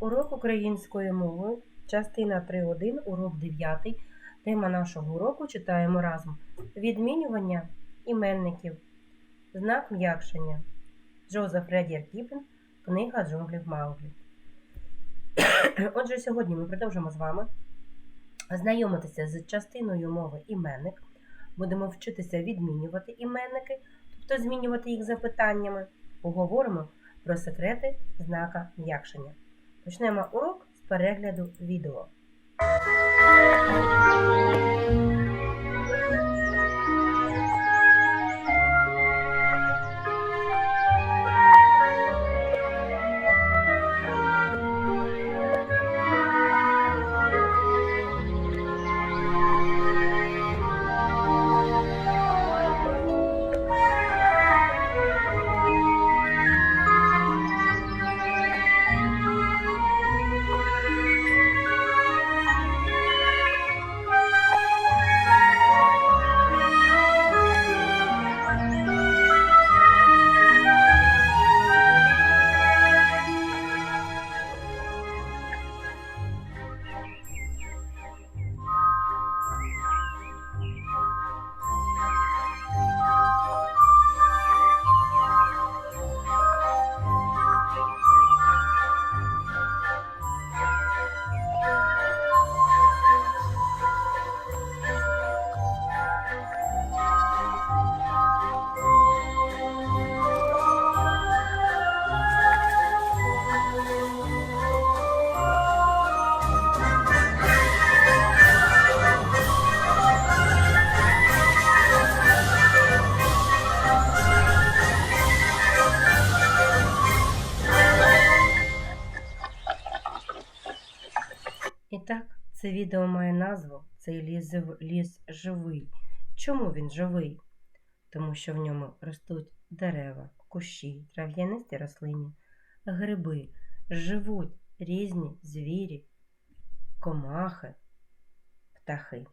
Урок української мови, частина 3.1, урок 9. Тема нашого уроку читаємо разом. Відмінювання іменників. Знак м'якшення. Джозеф Редір Кіпен, книга джунглів Мауглі. Отже, сьогодні ми продовжимо з вами знайомитися з частиною мови іменник. Будемо вчитися відмінювати іменники, тобто змінювати їх запитаннями. Поговоримо про секрети знака м'якшення. Почнемо урок з перегляду відео. Це відео має назву Цей ліс, ліс живий. Чому він живий? Тому що в ньому ростуть дерева, кущі, трав'янисті рослині, гриби, живуть різні звірі, комахи, птахи.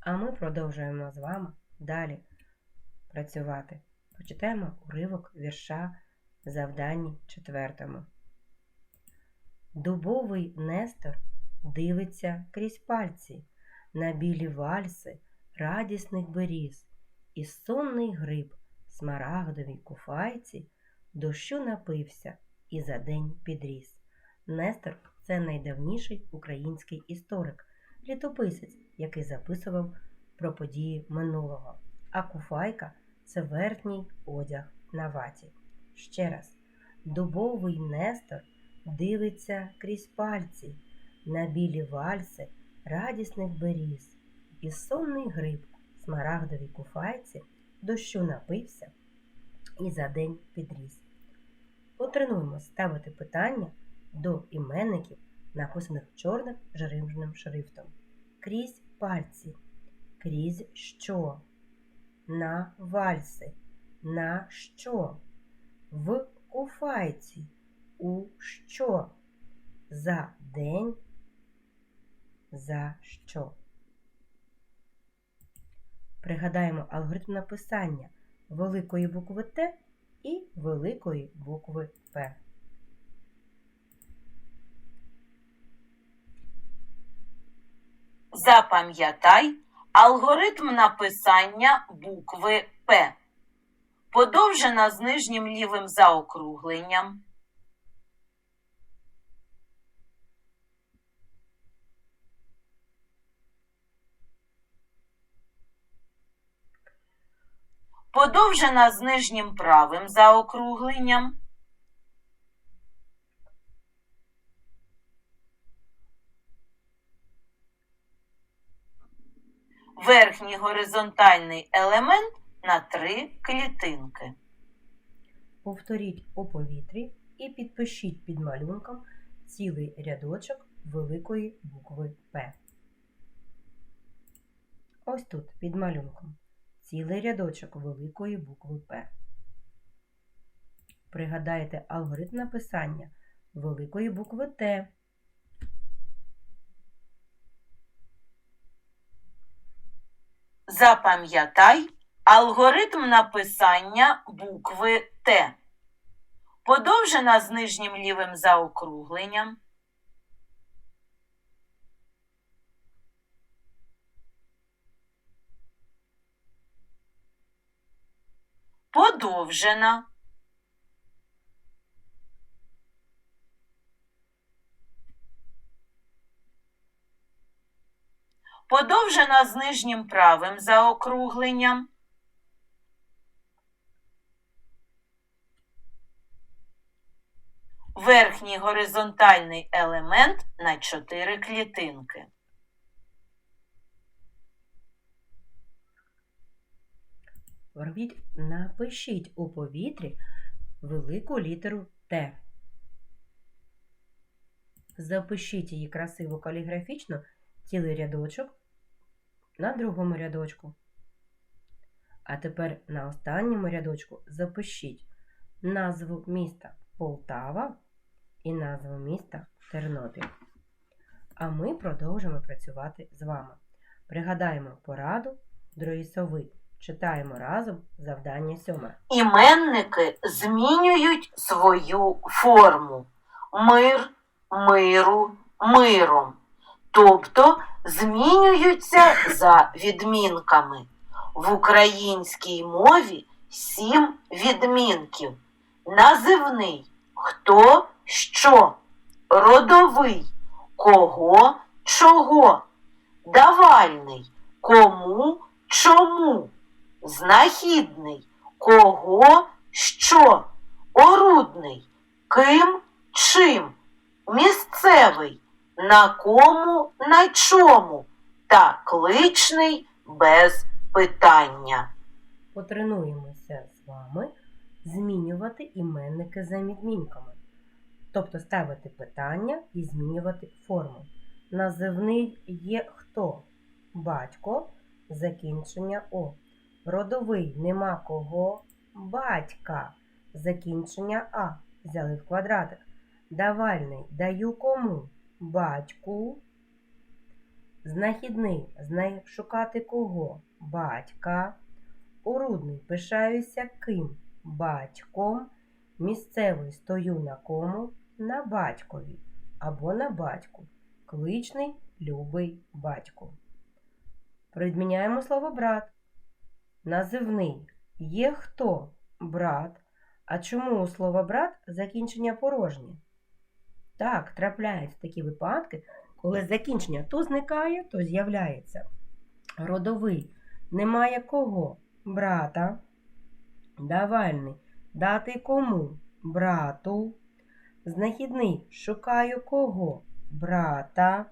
А ми продовжуємо з вами далі працювати. Почитаємо уривок вірша завданні четвертому. Дубовий Нестор дивиться крізь пальці на білі вальси радісних беріз, і сонний гриб смарагдовій куфайці дощу напився і за день підріс. Нестор це найдавніший український історик, літописець, який записував про події минулого, а куфайка це верхній одяг на ваті. Ще раз, дубовий Нестор дивиться крізь пальці на білі вальси радісних беріз, і сонний гриб смарагдовій куфайці дощу напився і за день підріс. Потренуємо ставити питання до іменників, написаних чорним жирним шрифтом. Крізь пальці, крізь що, на вальси, на що, в куфайці, у що, за день, за що. Пригадаємо алгоритм написання великої букви Т і великої букви П. Запам'ятай алгоритм написання букви П. Подовжена з нижнім лівим заокругленням. Подовжена з нижнім правим заокругленням. Верхній горизонтальний елемент на три клітинки. Повторіть у повітрі і підпишіть під малюнком цілий рядочок великої букви П. Ось тут під малюнком цілий рядочок великої букви П. Пригадайте алгоритм написання великої букви Т. Запам'ятай алгоритм написання букви Т. Подовжена з нижнім лівим заокругленням. Подовжена, подовжена з нижнім правим заокругленням, верхній горизонтальний елемент на 4 клітинки. Напишіть у повітрі велику літеру Т. Запишіть її красиво каліграфічно цілий рядочок на другому рядочку. А тепер на останньому рядочку запишіть назву міста Полтава і назву міста Тернопіль. А ми продовжимо працювати з вами. Пригадаємо пораду другої сови. Читаємо разом завдання сьоме. Іменники змінюють свою форму мир, миру, миром, тобто змінюються за відмінками. В українській мові сім відмінків. Називний хто, що, родовий, кого, чого, давальний, кому, чому, знахідний, кого, що, орудний, ким, чим, місцевий, на кому, на чому, та кличний без питання. Потренуємося з вами змінювати іменники за відмінками. Тобто ставити питання і змінювати форму. Називний є хто? Батько, закінчення О. Родовий нема кого. Батька. Закінчення А. Взяли в квадратик. Давальний даю кому? Батьку. Знахідний знай шукати кого? Батька. Урудний пишаюся ким? Батьком. Місцевий стою на кому? На батькові або на батьку. Кличний любий батько. Придміняємо слово брат. Називний є хто? Брат. А чому у слова брат закінчення порожнє? Так, трапляються такі випадки, коли закінчення то зникає, то з'являється. Родовий немає кого? Брата. Давальний дати кому? Брату. Знахідний шукаю кого? Брата.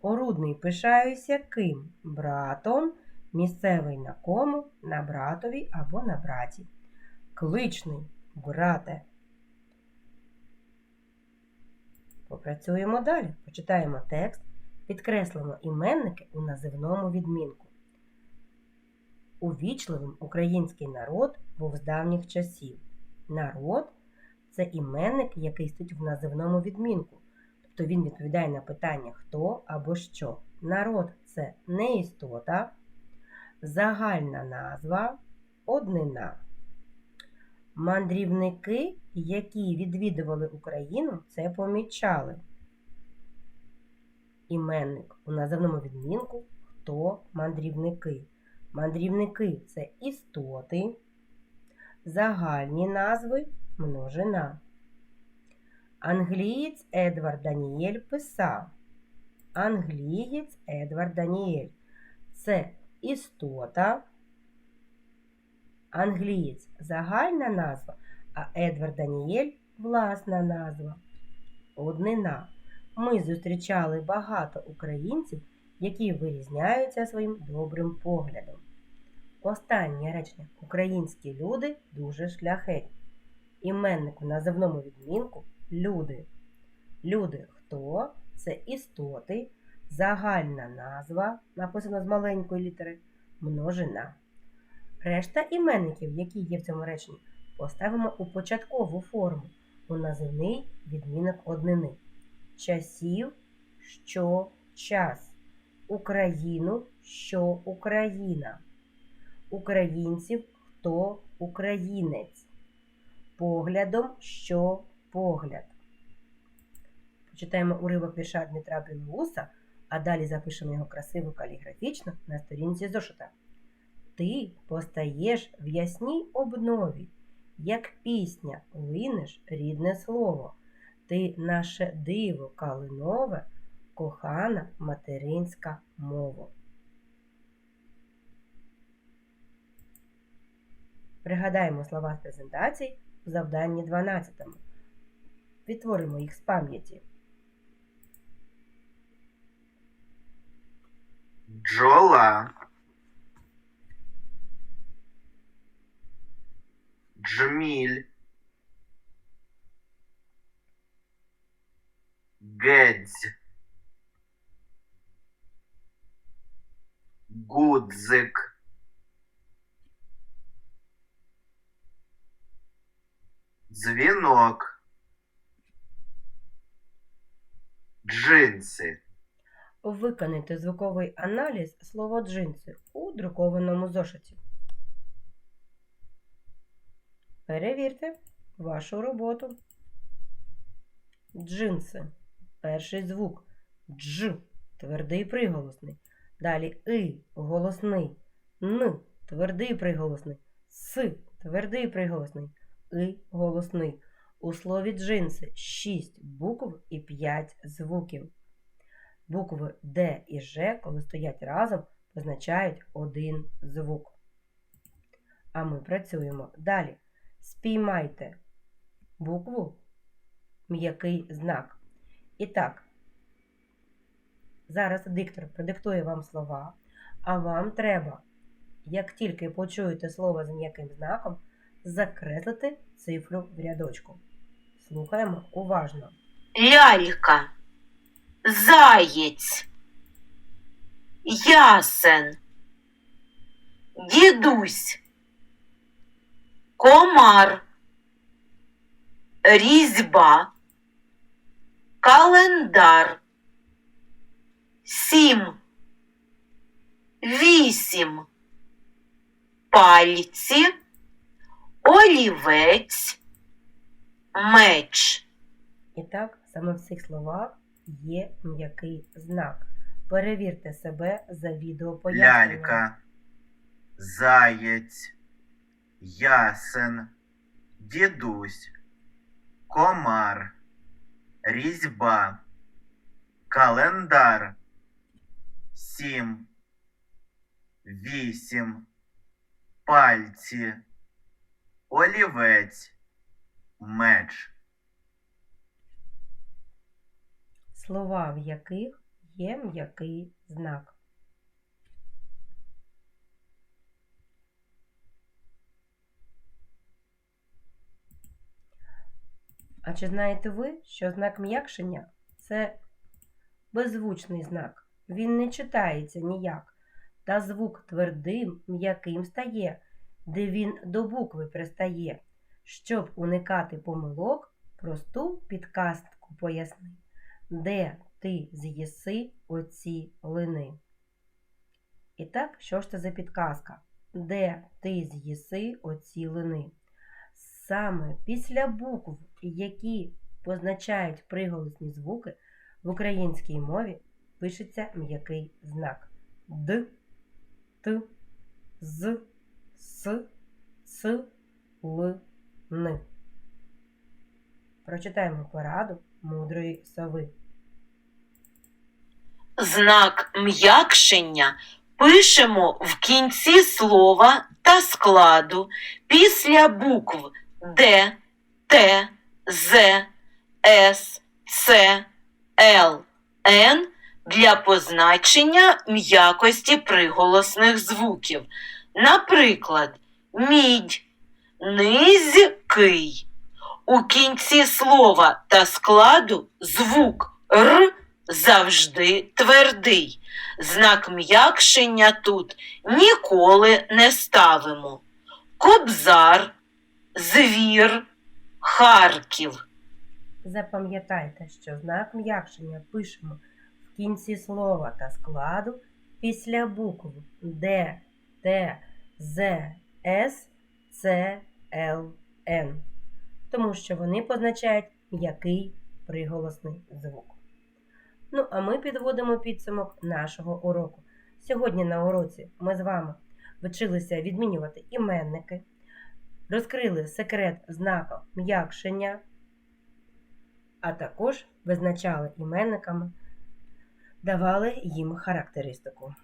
Орудний пишаюся ким? Братом. Місцевий на кому? На братові або на браті. Кличний брате. Попрацюємо далі. Почитаємо текст, підкреслимо іменники у називному відмінку. Увічливим український народ був з давніх часів. Народ це іменник, який стоїть в називному відмінку. Тобто він відповідає на питання хто або що. Народ це не істота, загальна назва, однина. Мандрівники, які відвідували Україну, це помічали. Іменник у називному відмінку хто мандрівники. Мандрівники це істоти, загальні назви множина. Англієць Едвард Даніель писав. Англієць Едвард Даніель це істота. Англієць загальна назва, а Едвард Даніель власна назва. Однина. Ми зустрічали багато українців, які вирізняються своїм добрим поглядом. Останнє речення. Українські люди дуже шляхетні. Іменник у називному відмінку люди. Люди хто? Це істоти, загальна назва, написана з маленької літери, множина. Решта іменників, які є в цьому реченні, поставимо у початкову форму, у називний відмінок однини. Часів, що час. Україну, що Україна. Українців, хто українець. Поглядом, що погляд. Почитаємо уривок вірша Дмитра Білоуса, а далі запишемо його красиво каліграфічно на сторінці зошита. Ти постаєш в ясній обнові, як пісня линеш рідне слово. Ти наше диво калинове, кохана материнська мова. Пригадаємо слова з презентацій у завданні 12. Відтворимо їх з пам'яті. Джола. Джмиль. Гэдзь. Гудзик. Звенок. Джинсы. Виконайте звуковий аналіз слова джинси у друкованому зошиті. Перевірте вашу роботу. Джинси. Перший звук дж твердий приголосний. Далі и голосний. Н твердий приголосний. С твердий приголосний. И голосний. У слові джинси 6 букв і 5 звуків. Букви Д і Ж, коли стоять разом, позначають один звук. А ми працюємо далі. Спіймайте букву м'який знак. І так, зараз диктор продиктує вам слова, а вам треба, як тільки почуєте слово з м'яким знаком, закреслити цифру в рядочку. Слухаємо уважно. лялька, заєць, ясен, дідусь, комар, різьба, календар, сім, вісім, пальці, олівець, меч. І так, саме в цих словах є м'який знак. Перевірте себе за відеопоясненням. лялька, заєць, ясен, дідусь, комар, різьба, календар, сім, вісім, пальці, олівець, меч. Слова, в яких є м'який знак. А чи знаєте ви, що знак м'якшення це беззвучний знак? Він не читається ніяк, та звук твердим, м'яким стає, де він до букви пристає. Щоб уникати помилок, просту підказку поясни. Де ти з'їси оці лини? І так, що ж це за підказка? Де ти з'їси оці лини? Саме після букв, які позначають приголосні звуки, в українській мові пишеться м'який знак Д, Т, З, С, Ц, Л, Н. Прочитаємо пораду мудрої сови. Знак м'якшення пишемо в кінці слова та складу після букв Д, Т, З, С, Ц, Л, Н для позначення м'якості приголосних звуків. Наприклад, мідь, низький. У кінці слова та складу звук Р завжди твердий. Знак м'якшення тут ніколи не ставимо. Кобзар, звір, Харків. Запам'ятайте, що знак м'якшення пишемо в кінці слова та складу після букв Д, Т, З, С, Ц, Л, Н, тому що вони позначають м'який приголосний звук. Ну, а ми підводимо підсумок нашого уроку. Сьогодні на уроці ми з вами вчилися відмінювати іменники, розкрили секрет знака м'якшення, а також визначали іменниками, давали їм характеристику.